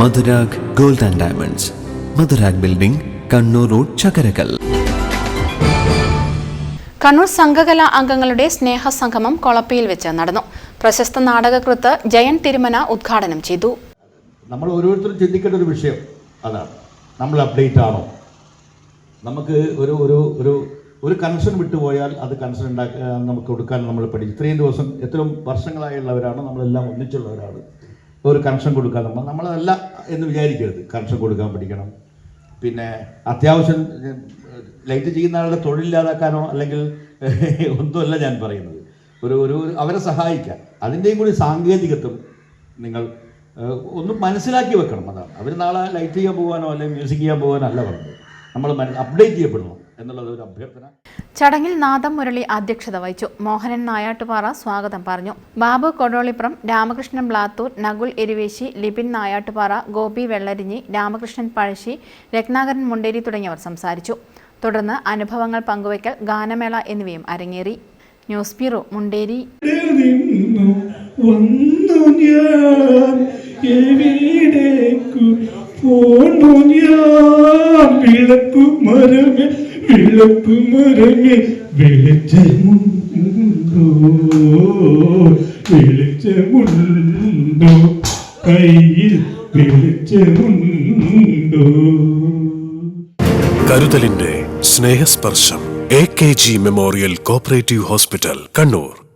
Madhurag gold and diamonds. Madhurag building Kannur road Chakkarakkal. Kannur സംഘകലാ അംഗങ്ങളുടെ സ്നേഹസംഗമം കൊളപ്പയിൽ വെച്ച് നടന്നു. പ്രശസ്ത നാടകകൃത്ത് ജയൻ തിരുമന ഉദ്ഘാടനം ചെയ്തു. നമ്മൾ ഓരോരുത്തരും ചിന്തിക്കേണ്ട ഒരു വിഷയം അതാണ്. നമ്മൾ അപ്ഡേറ്റ് ആണോ? നമുക്ക് ഒരു ഒരു ഒരു ഒരു കണക്ഷൻ വിട്ടുപോയാൽ അത് കണക്ഷൻ ഉണ്ടാക്കാൻ നമുക്ക് കൊടുക്കാൻ നമ്മൾ പഠിച്ചു. ഇത്രയും ദിവസം എത്രയും വർഷങ്ങളായുള്ളവരാണ് നമ്മളെല്ലാം ഒന്നിച്ചുള്ളവരാണ്. ഒരു കണക്ഷൻ കൊടുക്കാൻ നമ്മൾ നമ്മളതല്ല എന്ന് വിചാരിക്കരുത്. കണക്ഷൻ കൊടുക്കാൻ പഠിക്കണം. പിന്നെ അത്യാവശ്യം ലൈറ്റ് ചെയ്യുന്ന ആളുടെ തൊഴിലില്ലാതാക്കാനോ അല്ലെങ്കിൽ ഒന്നുമല്ല ഞാൻ പറയുന്നത്. ഒരു ഒരു അവരെ സഹായിക്കാൻ. അതിന്റെയും കൂടി സാങ്കേതികത്വം നിങ്ങൾ ഒന്ന് മനസ്സിലാക്കി വെക്കണം. അതാണ്. അവർ നാളെ ലൈറ്റ് ചെയ്യാൻ പോകാനോ അല്ലെങ്കിൽ മ്യൂസിക് ചെയ്യാൻ പോകാനോ അല്ല പറഞ്ഞത്. നമ്മൾ അപ്ഡേറ്റ് ചെയ്യപ്പെടുന്നു എന്നുള്ളത് ഒരു അഭ്യർത്ഥന. ചടങ്ങിൽ നാദം മുരളി അധ്യക്ഷത വഹിച്ചു. മോഹനൻ നായാട്ടുപാറ സ്വാഗതം പറഞ്ഞു. ബാബു കൊടോളിപ്പുറം രാമകൃഷ്ണൻ ബ്ലാത്തൂർ നകുൽ എരുവേശി ലിബിൻ നായാട്ടുപാറ ഗോപി വെള്ളരിഞ്ഞി രാമകൃഷ്ണൻ പഴശ്ശി രത്നാകരൻ മുണ്ടേരി തുടങ്ങിയവർ സംസാരിച്ചു. തുടർന്ന് അനുഭവങ്ങൾ പങ്കുവയ്ക്കൽ ഗാനമേള എന്നിവയും അരങ്ങേറി. News bureau Munderi. എവിടേക്കു പോന്നു ഞാൻ. വിളക്കു മരമേ വിളക്കു മരമേ. വെളിച്ചമുണ്ടോ? വെളിച്ചമുണ്ടോ? കയ്യിൽ വെളിച്ചമുണ്ടോ? കരുതലിന്റെ സ്നേഹസ്പർശം A K G memorial cooperative hospital Kannur.